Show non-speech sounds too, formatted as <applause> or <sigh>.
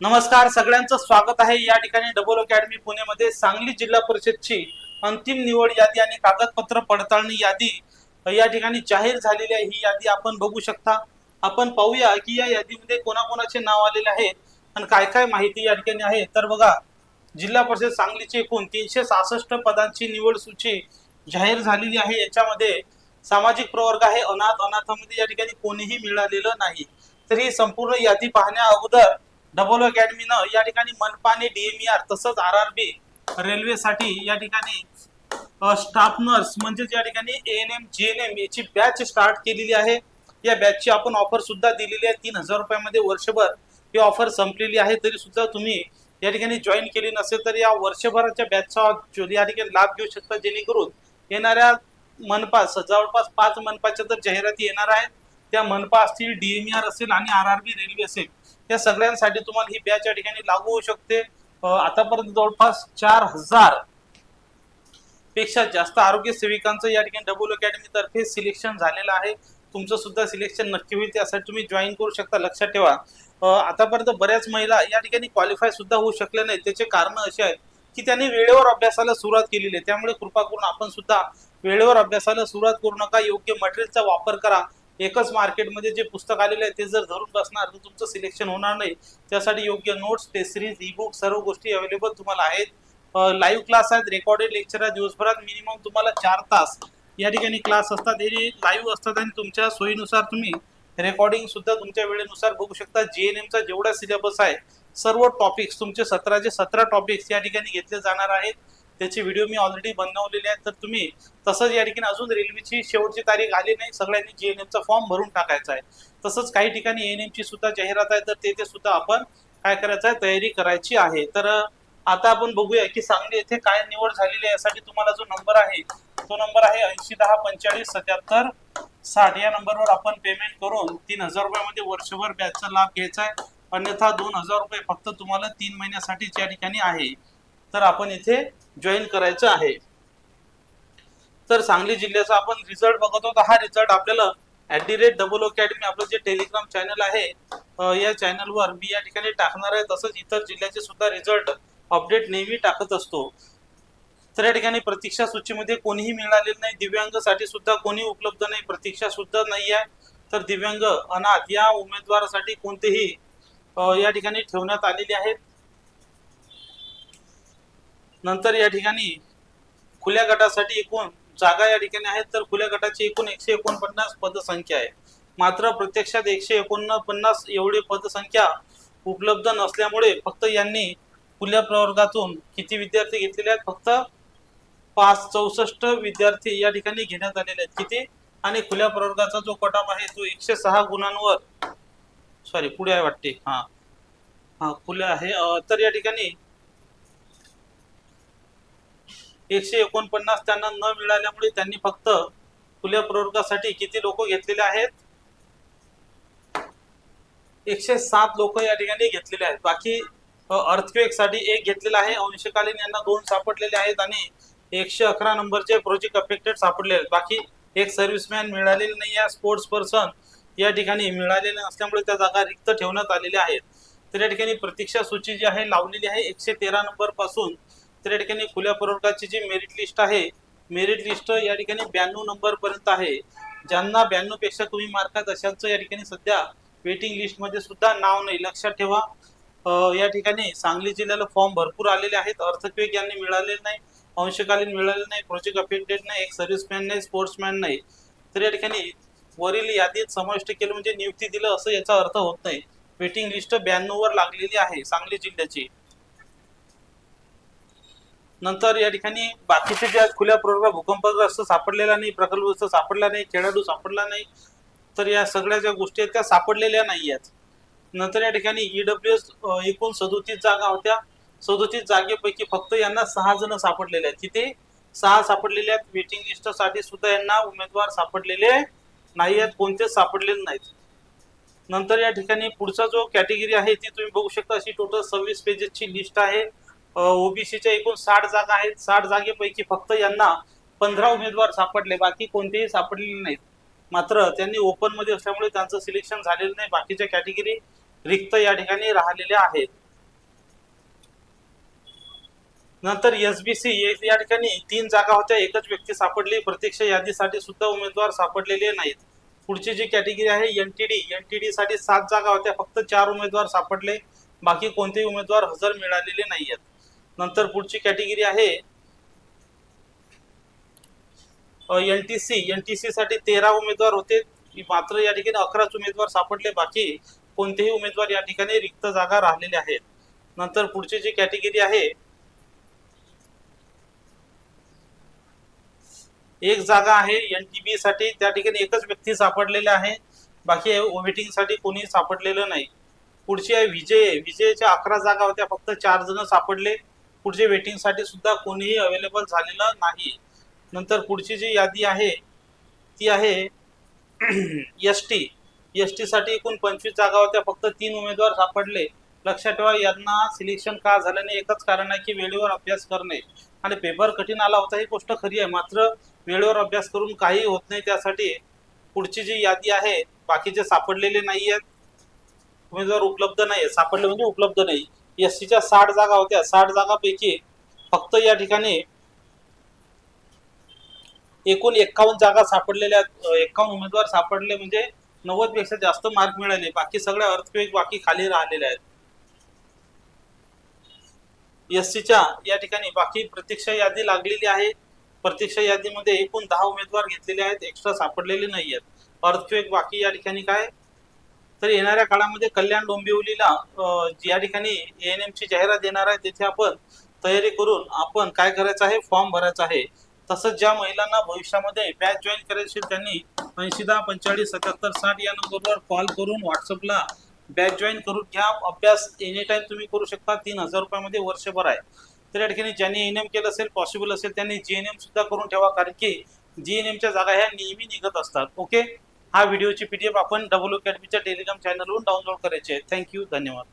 नमस्कार सगळ्यांचं स्वागत आहे. या ठिकाणी डबल अकॅडमी पुणेमध्ये सांगली जिल्हा परिषदची अंतिम निवड यादी आणि कागदपत्र पडताळणी यादी या ठिकाणी जाहीर झालेली आहे. ही यादी आपण बघू शकता. आपण पाहूया की या यादीमध्ये कोणाकोणाचे नाव आलेले आहे आणि काय काय माहिती या ठिकाणी आहे. तर बघा जिल्हा परिषद सांगलीची एकूण तीनशे सहासष्ट पदांची निवड सूची जाहीर झालेली आहे. याच्यामध्ये सामाजिक प्रवर्ग आहे. अनाथ अनाथामध्ये या ठिकाणी कोणीही मिळालेलं नाही. तर ही संपूर्ण यादी पाहण्या अगोदर डबल अकॅडमीनं या ठिकाणी मनपा आणि डीएमईआर तसंच आर आर बी रेल्वेसाठी या ठिकाणी स्टाफ नर्स म्हणजेच या ठिकाणी N M G N M याची बॅच स्टार्ट केलेली आहे. या बॅचची आपण ऑफर सुद्धा दिलेली आहे. तीन हजार रुपयामध्ये वर्षभर ही ऑफर संपलेली आहे. तरी सुद्धा तुम्ही या ठिकाणी जॉईन केली नसेल तर या वर्षभराच्या बॅचचा या ठिकाणी लाभ घेऊ शकता. जेणेकरून येणाऱ्या मनपा जवळपास पाच मनपाच्या तर जाहिराती येणार आहेत. त्या मनपा असतील डीएमआर असेल आणि आर आर बी रेल्वे असेल या सगळ्यांसाठी तुम्हाला ही बॅच या ठिकाणी लागू होऊ शकते. आतापर्यंत जवळपास चार हजारपेक्षा जास्त आरोग्य सेविकांचं या ठिकाणी डबल अकॅडमी तर्फे सिलेक्शन झालेलं आहे. तुमचं सुद्धा सिलेक्शन नक्की होईल त्यासाठी तुम्ही जॉईन करू शकता लक्षात ठेवा. आतापर्यंत बऱ्याच महिला या ठिकाणी क्वालिफाय सुद्धा होऊ शकल्या नाही त्याचे कारण असे आहेत की त्यांनी वेळेवर अभ्यासाला सुरुवात केलेली आहे. त्यामुळे कृपा करून आपण सुद्धा वेळेवर अभ्यासाला सुरुवात करू नका. योग्य मटेरियलचा वापर करा. एकच मार्केटमध्ये जे पुस्तक आलेलं आहे ते जर धरून बसणार तर तुमचं सिलेक्शन होणार नाही. त्यासाठी योग्य notes test series e book सर्व गोष्टी अवेलेबल तुम्हाला आहेत. लाईव्ह क्लास आहेत रेकॉर्डेड लेक्चर आहेत दिवसभरात मिनिमम तुम्हाला चार तास. या ठिकाणी क्लास असतात हे लाईव्ह असतात आणि तुमच्या सोयीनुसार तुम्ही रेकॉर्डिंग सुद्धा तुमच्या वेळेनुसार बघू शकता. जे एन एमचा जेवढा सिलेबस आहे सर्व टॉपिक्स तुमचे सतराचे सतरा टॉपिक्स या ठिकाणी घेतले जाणार आहेत. त्याचे व्हिडिओ मी ऑलरेडी बनवलेले आहेत. तर तुम्ही तसंच या ठिकाणी अजून रेल्वेची शेवटची तारीख आली नाही. सगळ्यांनी जी एन एमचा फॉर्म भरून टाकायचा आहे. तसंच काही ठिकाणी एन एमची सुद्धा जाहिरात आहे. तर तेथे सुद्धा आपण काय करायचं आहे? तयारी करायची आहे. तर आता आपण बघूया की सांगली येथे काय निवड झालेली आहे यासाठी तुम्हाला जो नंबर आहे तो नंबर आहे ऐंशी दहा पंचेचाळीस सत्याहत्तर साठ. या नंबरवर आपण पेमेंट करून तीन हजार रुपयामध्ये वर्षभर बॅचचा लाभ घ्यायचा आहे. अन्यथा दोन हजार रुपये फक्त तुम्हाला तीन महिन्यासाठीच या ठिकाणी आहे. तर आपण इथे जॉईन करायचं आहे. तर सांगली जिल्ह्याचा आपण रिझल्ट बघत होता हा रिझल्ट आपल्याला at the rate double academy आपलं जे टेलिग्राम चॅनल आहे या चॅनलवर मी या ठिकाणी टाकणार आहे. तसंच इतर जिल्ह्याचे सुद्धा रिझल्ट अपडेट नेहमी टाकत असतो. तर या ठिकाणी प्रतीक्षा सूचीमध्ये कोणीही मिळालेलं नाही. दिव्यांगसाठी सुद्धा कोणी उपलब्ध नाही. प्रतीक्षा सुद्धा नाही आहे. तर दिव्यांग अनाथ या उमेदवारासाठी कोणतेही या ठिकाणी ठेवण्यात आलेले आहेत. नंतर या ठिकाणी खुल्या गटासाठी एकूण जागा या ठिकाणी आहेत तर खुल्या गटाची एकूण एकशे एकोणपन्नास पदसंख्या आहे. मात्र प्रत्यक्षात एकशे एकोणपन्नास एवढी पदसंख्या उपलब्ध नसल्यामुळे फक्त यांनी खुल्या प्रवर्गातून किती विद्यार्थी घेतलेले आहेत? फक्त पाच चौसष्ट विद्यार्थी या ठिकाणी घेण्यात आलेले आहेत. किती? आणि खुल्या प्रवर्गाचा जो कटाप आहे तो एकशे सहा गुणांवर सॉरी पुढे आहे वाटते. हा. हा खुल्या आहे. तर या ठिकाणी एकशे एकोणपन्नास त्यांना न मिळाल्यामुळे त्यांनी फक्त खुल्या प्रवर्गासाठी किती लोक घेतलेले आहेत? एकशे सात लोक या ठिकाणी घेतलेले आहेत. बाकी अर्थक्वेकसाठी एक घेतलेला आहे. अंशकालीन यांना दोन सापडलेले आहेत आणि एकशे अकरा नंबरचे प्रोजेक्ट अफेक्टेड सापडले आहेत. बाकी एक सर्व्हिसमॅन मिळालेले नाही आहे. स्पोर्ट्स पर्सन या ठिकाणी मिळालेले नसल्यामुळे त्या जागा रिक्त ठेवण्यात आलेल्या आहेत. तर या ठिकाणी प्रतीक्षा सूची जी आहे लावलेली आहे. एकशे तेरा नंबरपासून तर या ठिकाणी खुल्या प्रवर्गाची जी मेरिट लिस्ट आहे मेरिट लिस्ट या ठिकाणी ब्याण्णव नंबर पर्यंत आहे. ज्यांना ब्याण्णवपेक्षा कमी मार्क आहेत अशांचं या ठिकाणी सध्या वेटिंग लिस्टमध्ये सुद्धा नाव नाही. लक्षात ठेवा. या ठिकाणी सांगली जिल्ह्याला फॉर्म भरपूर आलेले आहेत. अर्थक्वेक यांनी मिळालेले नाही अंशकालीन मिळाले नाही प्रोजेक्ट अफेक्टेड नाही एक सर्व्हिसमॅन नाही स्पोर्ट्समॅन नाही. तर या ठिकाणी वरील यादीत समाविष्ट केलं म्हणजे नियुक्ती दिलं असं याचा अर्थ होत नाही. वेटिंग लिस्ट ब्याण्णव वर लागलेली आहे सांगली जिल्ह्याची. नंतर या ठिकाणी बाकीचे ज्या आहेत खुल्या प्रवर्ग भूकंपग्रस्त सापडलेला नाही प्रकल्पग्रस्त सापडला नाही खेळाडू सापडला नाही तर या सगळ्या ज्या गोष्टी आहेत त्या सापडलेल्या नाही आहेत नंतर या ठिकाणी ईडब्ल्यू एस एकूण सदोतीस जागा होत्या. सदोतीस जागेपैकी फक्त यांना सहा जण सापडलेले आहेत. तिथे सहा सापडलेल्या आहेत. वेटिंग लिस्टसाठी सुद्धा यांना उमेदवार सापडलेले नाही आहेत कोणतेच सापडलेले नाहीत. नंतर या ठिकाणी पुढचा जो कॅटेगरी आहे ती तुम्ही बघू शकता. अशी टोटल सव्वीस पेजेसची लिस्ट आहे. ओबीसीच्या एकूण साठ जागा आहेत. साठ जागेपैकी फक्त यांना पंधरा उमेदवार सापडले. बाकी कोणतेही सापडलेले नाहीत. मात्र त्यांनी ओपनमध्ये असल्यामुळे त्यांचं सिलेक्शन झालेलं नाही. बाकीच्या कॅटेगरी रिक्त या ठिकाणी राहिलेल्या आहेत. नंतर एस बी सी या ठिकाणी तीन जागा होत्या. एकच व्यक्ती सापडली. प्रत्यक्ष यादीसाठी सुद्धा उमेदवार सापडलेले नाहीत. पुढची जी कॅटेगरी आहे एनटीडी एनटीडी साठी सात जागा होत्या. फक्त चार उमेदवार सापडले. बाकी कोणतेही उमेदवार हजर मिळालेले नाही आहेत नंतर पुढची कॅटेगरी आहे N T C N T C साठी तेरा उमेदवार होते. मात्र या ठिकाणी अकराच उमेदवार सापडले. बाकी कोणतेही उमेदवार या ठिकाणी रिक्त जागा राहिलेले आहेत. नंतर पुढची जी कॅटेगरी आहे एक जागा आहे एन टी बी साठी. त्या ठिकाणी एकच व्यक्ती सापडलेला आहे. बाकी वेटिंगसाठी कोणी सापडलेलं नाही. पुढची आहे विजय. विजयच्या अकरा जागा होत्या. फक्त चार जण सापडले. पुढचे वेटिंगसाठी सुद्धा कोणीही अवेलेबल झालेलं नाही. नंतर पुढची जी यादी आहे ती आहे <clears throat> एस टी. एस टीसाठी एकूण पंचवीस जागा होत्या फक्त तीन उमेदवार सापडले. लक्षात ठेवा यांना सिलेक्शन का झालं नाही? एकच कारण आहे की वेळेवर अभ्यास करणे. आणि पेपर कठीण आला होता ही गोष्ट खरी आहे. मात्र वेळेवर अभ्यास करून काही होत नाही त्यासाठी पुढची जी यादी आहे बाकीचे सापडलेले नाही आहेत उमेदवार उपलब्ध नाही आहेत सापडले म्हणजे उपलब्ध नाही. एस सीच्या साठ जागा होत्या. साठ जागापैकी फक्त या ठिकाणी एकूण एक्कावन्न जागा सापडलेल्या आहेत. एक्कावन्न उमेदवार सापडले म्हणजे नव्वदपेक्षा जास्त मार्क मिळाले. बाकी सगळ्या अर्थक्वेक बाकी खाली राहिलेल्या आहेत. एस सीच्या या ठिकाणी बाकी प्रतीक्षा यादी लागलेली आहे. प्रतीक्षा यादीमध्ये एकूण दहा उमेदवार घेतलेले आहेत. एक्स्ट्रा सापडलेले नाही आहेत अर्थक्वेक बाकी या ठिकाणी काय? तर येणाऱ्या काळामध्ये कल्याण डोंबिवलीला या ठिकाणी एन एमची जाहिरात देणार आहे तिथे आपण तयारी करून आपण काय करायचं आहे फॉर्म भरायचा आहे. तसंच ज्या महिलांना भविष्यामध्ये बॅच जॉईन करायची असेल त्यांनी ऐंशी दहा पंचेचाळीस सत्याहत्तर साठ या नंबरवर कॉल करून व्हॉट्सअपला बॅच जॉईन करून घ्या. अभ्यास एनी टाइम तुम्ही करू शकता. तीन हजार रुपयामध्ये वर्षभर आहे. तर या ठिकाणी ज्यांनी एन एम केलं असेल पॉसिबल असेल त्यांनी जी एन एम सुद्धा करून ठेवा. कारण की जी एन एमच्या जागा ह्या नेहमी निघत असतात. ओके हा व्हिडिओची पीडीएफ आपण डबल अकॅडमीच्या टेलिग्राम चॅनलवरून डाउनलोड करायची आहे. थँक्यू धन्यवाद.